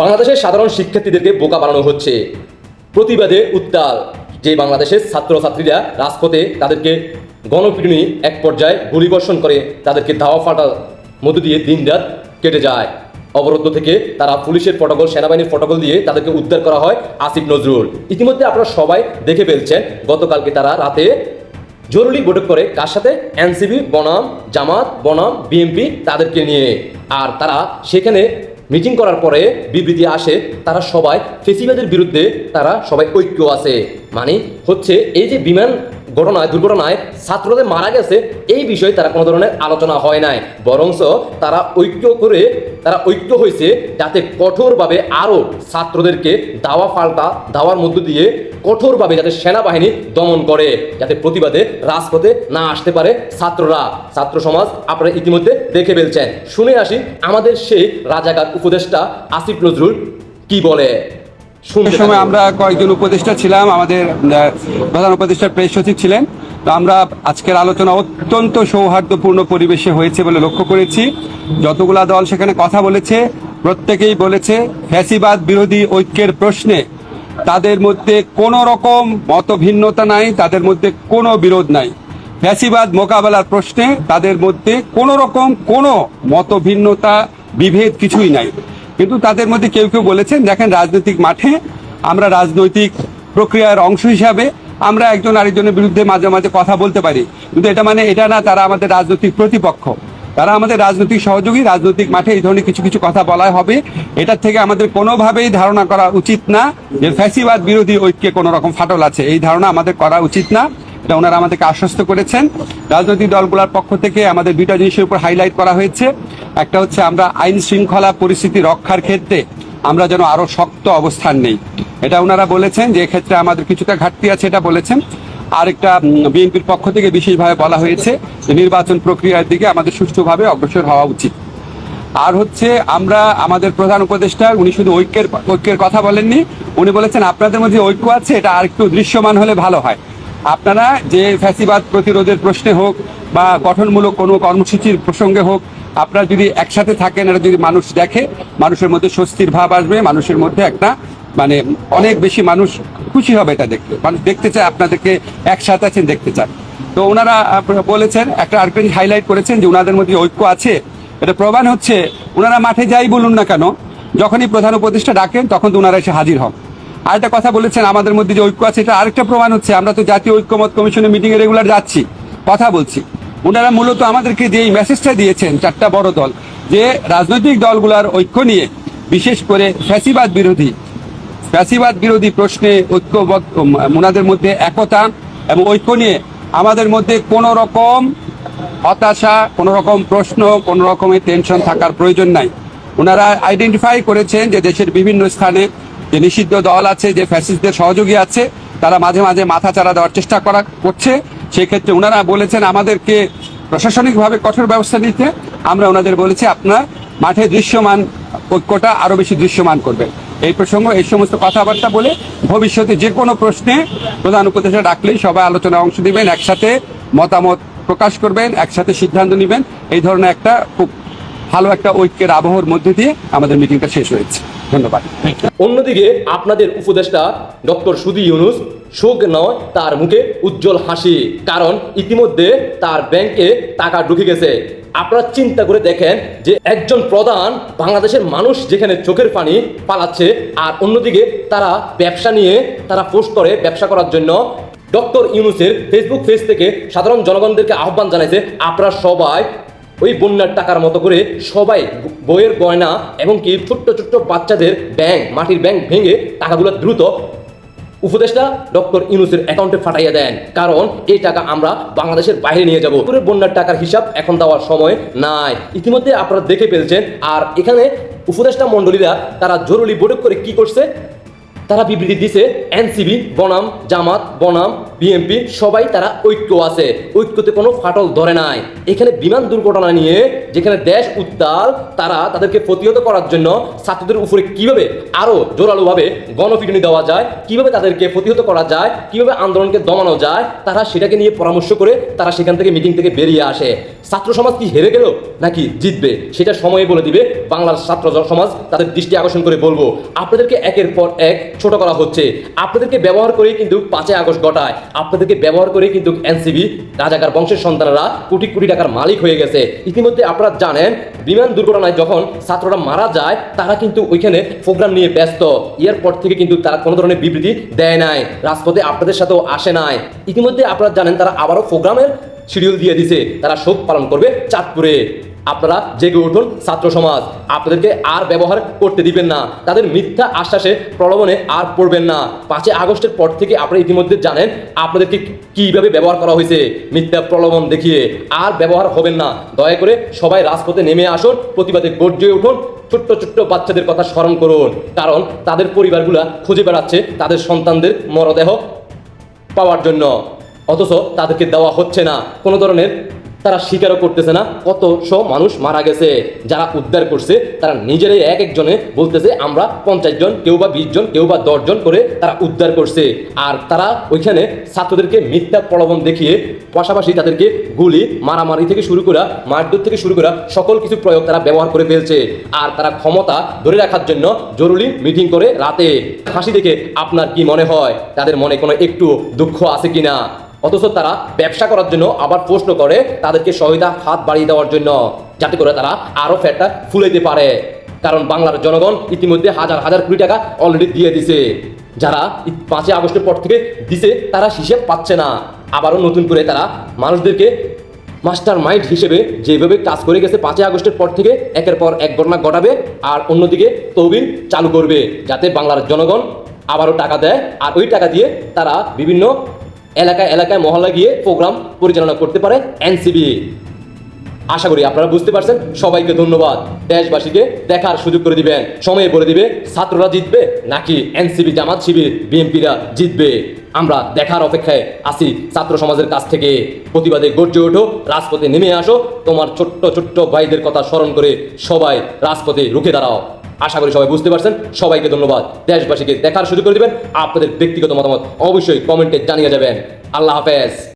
বাংলাদেশের সাধারণ শিক্ষার্থীদেরকে বোকা বানানো হচ্ছে। প্রতিবাদে উত্তাল। যে বাংলাদেশের ছাত্রছাত্রীরা রাজপথে তাদেরকে গণপিটুনি এক পর্যায়ে গুলিবর্ষণ করে, তাদেরকে ধাওয়া ফাটার মধ্য দিয়ে দিনরাত কেটে যায়। অবরুদ্ধ থেকে তারা পুলিশের প্রটোকল সেনাবাহিনীর প্রটোকল দিয়ে তাদেরকে উদ্ধার করা হয় আসিফ নজরুল। ইতিমধ্যে আপনারা সবাই দেখে ফেলছেন, গতকালকে তারা রাতে জরুরি বৈঠক করে কার সাথে? এনসিবি বনাম, জামাত, বনাম বিএমপি তাদেরকে নিয়ে। আর তারা সেখানে মিটিং করার পরে বিবৃতি আসে, তারা সবাই ফেসিবাদের বিরুদ্ধে তারা সবাই ঐক্য আছে। মানে হচ্ছে এই যে বিমান ঘটনায় দুর্ঘটনায় ছাত্রদের মারা গেছে, এই বিষয়ে তারা কোনো ধরনের আলোচনা হয় নাই। বরংস তারা ঐক্য করে, তারা ঐক্য হয়েছে যাতে কঠোরভাবে আরও ছাত্রদেরকে দাওয়া পাল্টা, দাওয়ার মধ্য দিয়ে কঠোরভাবে যাতে সেনাবাহিনী দমন করে, যাতে প্রতিবাদে রাজপথে না আসতে পারে ছাত্ররা। ছাত্র সমাজ আপনারা ইতিমধ্যে দেখে ফেলছেন। শুনে আসি আমাদের সেই রাজাকার উপদেষ্টা আসিফ নজরুল কি বলে। সময়। আমরা কয়েকজন উপদেষ্টা ছিলাম আমাদের প্রধান উপদেষ্টার প্রেস সচিব ছিলেন। তো আমরা আজকের আলোচনা অত্যন্ত সৌহার্দ্যপূর্ণ পরিবেশে হয়েছে বলে লক্ষ্য করেছি। যতগুলা দল সেখানে কথা বলেছে প্রত্যেকেই বলেছে ফ্যাসিবাদ বিরোধী ঐক্যের প্রশ্নে তাদের মধ্যে কোনো রকম মতভিন্নতা নাই তাদের মধ্যে কোনো বিরোধ নাই। ফ্যাসিবাদ মোকাবেলার প্রশ্নে তাদের মধ্যে কোনো রকম কোনো মতভিন্নতা বিভেদ কিছুই নাই। কিন্তু তাদের মধ্যে কেউ কেউ বলেছেন, দেখেন রাজনৈতিক মাঠে আমরা রাজনৈতিক প্রক্রিয়ার অংশ হিসাবে আমরা একজন আরেকজনের বিরুদ্ধে মাঝে মাঝে কথা বলতে পারি। কিন্তু এটা মানে এটা না, তারা আমাদের রাজনৈতিক প্রতিপক্ষ। তারা আমাদের রাজনৈতিক সহযোগী, রাজনৈতিক মাঠে এই ধরনের কিছু কিছু কথা বলা হবে। এটার থেকে আমাদের কোনোভাবেই ধারণা করা উচিত না যে ফ্যাসিবাদ বিরোধী ঐক্যে কোনো রকম ফাটল আছে। এই ধারণা আমাদের করা উচিত না। এটা ওনারা আমাদেরকে আশ্বস্ত করেছেন। রাজনৈতিক দলগুলোর পক্ষ থেকে আমাদের দুইটা জিনিসের উপর হাইলাইট করা হয়েছে। একটা হচ্ছে আমরা আইন শৃঙ্খলা পরিস্থিতি রক্ষার ক্ষেত্রে আমরা যেন আরও শক্ত অবস্থান নেই। এটা ওনারা বলেছেন যে এক্ষেত্রে আমাদের কিছুটা ঘাটতি আছে এটা বলেছেন। আরেকটা বিএনপির পক্ষ থেকে বিশেষভাবে বলা হয়েছে যে নির্বাচন প্রক্রিয়ার দিকে আমাদের সুষ্ঠুভাবে অগ্রসর হওয়া উচিত। আর হচ্ছে আমরা, আমাদের প্রধান উপদেষ্টা, উনি শুধু ঐক্যের ঐক্যের কথা বলেননি। উনি বলেছেন, আপনাদের মধ্যে ঐক্য আছে, এটা আরেকটু দৃশ্যমান হলে ভালো হয়। আপনারা যে ফ্যাসিবাদ প্রতিরোধের প্রশ্নে হোক বা গঠনমূলক কোনো কর্মসূচির প্রসঙ্গে হোক, আপনারা যদি একসাথে থাকেন এটা যদি মানুষ দেখে, মানুষের মধ্যে স্বস্তির ভাব আসবে, মানুষের মধ্যে একটা মানে অনেক বেশি মানুষ খুশি হবে এটা দেখতে। মানুষ দেখতে চায়, আপনাদেরকে একসাথে আছেন দেখতে চায়। তো ওনারা বলেছেন, একটা আরেকটা হাইলাইট করেছেন যে ওনাদের মধ্যে ঐক্য আছে। এটা প্রমাণ হচ্ছে, ওনারা মাঠে যাই বলুন না কেন, যখনই প্রধান উপদেষ্টা ডাকেন, তখন তো ওনারা এসে হাজির হন। আরেকটা কথা বলেছেন, আমাদের মধ্যে যে ঐক্য আছে, এটা আরেকটা প্রমাণ হচ্ছে, আমরা তো জাতীয় ঐক্যমত কমিশনের মিটিংয়ে রেগুলার যাচ্ছি, কথা বলছি। ওনারা মূলত আমাদেরকে যে এই মেসেজটা দিয়েছেন, চারটা বড় দল, যে রাজনৈতিক দলগুলোর ঐক্য নিয়ে, বিশেষ করে ফ্যাসিবাদ বিরোধী ফ্যাসিবাদ বিরোধী প্রশ্নে ঐক্যবদ্ধ, ওনাদের মধ্যে একতা এবং ঐক্য নিয়ে আমাদের মধ্যে কোনো রকম হতাশা, কোনো রকম প্রশ্ন, কোনো রকমের টেনশন থাকার প্রয়োজন নাই। ওনারা আইডেন্টিফাই করেছেন যে দেশের বিভিন্ন স্থানে যে নিষিদ্ধ দল আছে, যে ফ্যাসিস্টদের সহযোগী আছে, তারা মাঝে মাঝে মাথা চারা দেওয়ার চেষ্টা করা করছে। সেক্ষেত্রে ওনারা বলেছেন, আমাদেরকে প্রশাসনিকভাবে কঠোর ব্যবস্থা নিতে আমরা ওনাদের বলেছি, আপনার মাঠে দৃশ্যমান ঐক্যটা আরও বেশি দৃশ্যমান করবেন। এই প্রসঙ্গ, এই সমস্ত কথাবার্তা বলে ভবিষ্যতে যে কোনো প্রশ্নে প্রধান উপদেষ্টা ডাকলেই সবাই আলোচনায় অংশ নেবেন, একসাথে মতামত প্রকাশ করবেন, একসাথে সিদ্ধান্ত নেবেন। এই ধরনের একটা খুব ভালো একটা ঐক্যের আবহর মধ্যে দিয়ে আমাদের মিটিংটা শেষ হয়েছে। ধন্যবাদ। অন্যদিকে আপনাদের উপদেষ্টা ডক্টর সুদি ইউনুস, শোক নয়, তার মুখে উজ্জ্বল হাসি, কারণ ইতিমধ্যে তার ব্যাংকে টাকা ঢুকে গেছে। আপনারা চিন্তা করে দেখেন যে একজন প্রধান বাংলাদেশের মানুষ যেখানে চোখের পানি পালাচ্ছে, আর অন্যদিকে তারা ব্যবসা নিয়ে, তারা পোস্ট করে ব্যবসা করার জন্য। ডক্টর ইউনুসের ফেসবুক পেজ থেকে সাধারণ জনগণদেরকে আহ্বান জানাইছে, আপনারা সবাই ওই বন্যার টাকার মতো করে সবাই বইয়ের গয়না এবং কি ছোট্ট ছোট্ট বাচ্চাদের ব্যাংক, মাটির ব্যাংক ভেঙে টাকাগুলো দ্রুত উপদেষ্টা ডক্টর ইউনুসের অ্যাকাউন্টে ফাটাইয়া দেন। কারণ এই টাকা আমরা বাংলাদেশের বাইরে নিয়ে যাব। পুরো বন্যার টাকার হিসাব এখন দেওয়ার সময় নাই। ইতিমধ্যে আপনারা দেখে ফেলছেন। আর এখানে উপদেষ্টা মণ্ডলীরা তারা জরুরি বৈঠক করে কি করছে? তারা বিবৃতি দিছে, এনসিবি, বনাম, জামাত, বনাম, বিএনপি, সবাই তারা ঐক্য আছে। ঐক্যতে কোনো ফাটল ধরে নাই। এখানে বিমান দুর্ঘটনা নিয়ে যেখানে দেশ উত্তাল, তারা তাদেরকে প্রতিহত করার জন্য ছাত্রদের উপরে কীভাবে আরও জোরালোভাবে গণপিটুনি দেওয়া যায়, কীভাবে তাদেরকে প্রতিহত করা যায়, কীভাবে আন্দোলনকে দমানো যায়, তারা সেটাকে নিয়ে পরামর্শ করে তারা সেখান থেকে মিটিং থেকে বেরিয়ে আসে। ছাত্র সমাজ কি হেরে গেল নাকি জিতবে? সেটা সময়ে বলে দিবে বাংলার ছাত্র সমাজ। তাদের দৃষ্টি আকর্ষণ করে বলব। আপনাদেরকে একের পর এক ছোট করা হচ্ছে। আপনাদেরকে ব্যবহার করেই কিন্তু পাঁচই আগস্ট ঘটায়। আপনাদেরকে ব্যবহার করে কিন্তু এনসিবি রাজাকার বংশের সন্তানরা কোটি কোটি টাকার মালিক হয়ে গেছে। ইতিমধ্যে আপনারা জানেন, বিমান দুর্ঘটনায় যখন ছাত্ররা মারা যায়, তারা কিন্তু ওইখানে প্রোগ্রাম নিয়ে ব্যস্ত। এয়ারপোর্ট থেকে কিন্তু তারা কোনো ধরনের বিবৃতি দেয় নাই। রাজপথে আপনাদের সাথেও আসে নাই। ইতিমধ্যে আপনারা জানেন, তারা আবারও প্রোগ্রামের শিডিউল দিয়ে দিছে। তারা শোক পালন করবে চাঁদপুরে। আপনারা জেগে উঠুন, ছাত্র সমাজ। আপনাদেরকে আর ব্যবহার করতে দিবেন না। তাদের মিথ্যা আশ্বাসে প্রলোভনে আর পড়বেন না। পাঁচই আগস্টের পর থেকে আপনারা ইতিমধ্যে জানেন আপনাদেরকে কীভাবে ব্যবহার করা হয়েছে। মিথ্যা প্রলোভন দেখিয়ে আর ব্যবহার হবেন না। দয়া করে সবাই রাজপথে নেমে আসুন, প্রতিবাদে গর্জে উঠুন, ছোট্ট ছোট্ট বাচ্চাদের কথা স্মরণ করুন। কারণ তাদের পরিবারগুলা খুঁজে বেড়াচ্ছে তাদের সন্তানদের মরদেহ পাওয়ার জন্য। অথচ তাদেরকে দেওয়া হচ্ছে না। কোনো ধরনের তারা স্বীকারও করতেছে না। কত কতশো মানুষ মারা গেছে, যারা উদ্ধার করছে, তারা নিজেরাই এক একজনে বলতেছে, আমরা পঞ্চাশ জন, কেউ বা বিশ জন, কেউ বা দশ জন করে তারা উদ্ধার করছে। আর তারা ওইখানে ছাত্রদেরকে মিথ্যা প্রলোভন দেখিয়ে, পাশাপাশি তাদেরকে গুলি, মারামারি থেকে শুরু করা, মারধর থেকে শুরু করা সকল কিছু প্রয়োগ তারা ব্যবহার করে ফেলছে। আর তারা ক্ষমতা ধরে রাখার জন্য জরুরি মিটিং করে রাতে হাসি দেখে আপনার কি মনে হয়? তাদের মনে কোনো একটু দুঃখ আছে কিনা? অথচ তারা ব্যবসা করার জন্য আবার প্রশ্ন করে তাদেরকে সহায়তা হাত বাড়িয়ে দেওয়ার জন্য, যাতে করে তারা আরও ফ্যাটটা ফুলাইতে পারে। কারণ বাংলার জনগণ ইতিমধ্যে হাজার হাজার কোটি টাকা অলরেডি দিয়ে দিছে। যারা পাঁচই আগস্টের পর থেকে দিছে, তারা হিসেব পাচ্ছে না। আবারও নতুন করে তারা মানুষদেরকে মাস্টার মাইন্ড হিসেবে যেভাবে কাজ করে গেছে পাঁচই আগস্টের পর থেকে, একের পর এক ঘটনা ঘটাবে আর অন্যদিকে তহবিল চালু করবে, যাতে বাংলার জনগণ আবারও টাকা দেয়। আর ওই টাকা দিয়ে তারা বিভিন্ন এলাকায় এলাকায় মহল্লা গিয়ে প্রোগ্রাম পরিচালনা করতে পারে এনসিবি। আশা করি আপনারা বুঝতে পারছেন। সবাইকে ধন্যবাদ। দেশবাসীকে দেখার সুযোগ করে দিবেন। সময়ে বলে দিবে, ছাত্ররা জিতবে নাকি এনসিবি জামাত শিবির, বিএনপিরা জিতবে? আমরা দেখার অপেক্ষায় আছি ছাত্র সমাজের কাছ থেকে। প্রতিবাদে গর্জে ওঠো, রাজপথে নেমে আসো। তোমার ছোট্ট ছোট্ট ভাইদের কথা স্মরণ করে সবাই রাজপথে রুখে দাঁড়াও। আশা করি সবাই বুঝতে পারছেন। সবাইকে ধন্যবাদ। দেশবাসীকে দেখার সুযোগ করে দেবেন। আপনাদের ব্যক্তিগত মতামত অবশ্যই কমেন্টে জানিয়ে যাবেন। আল্লাহ হাফেজ।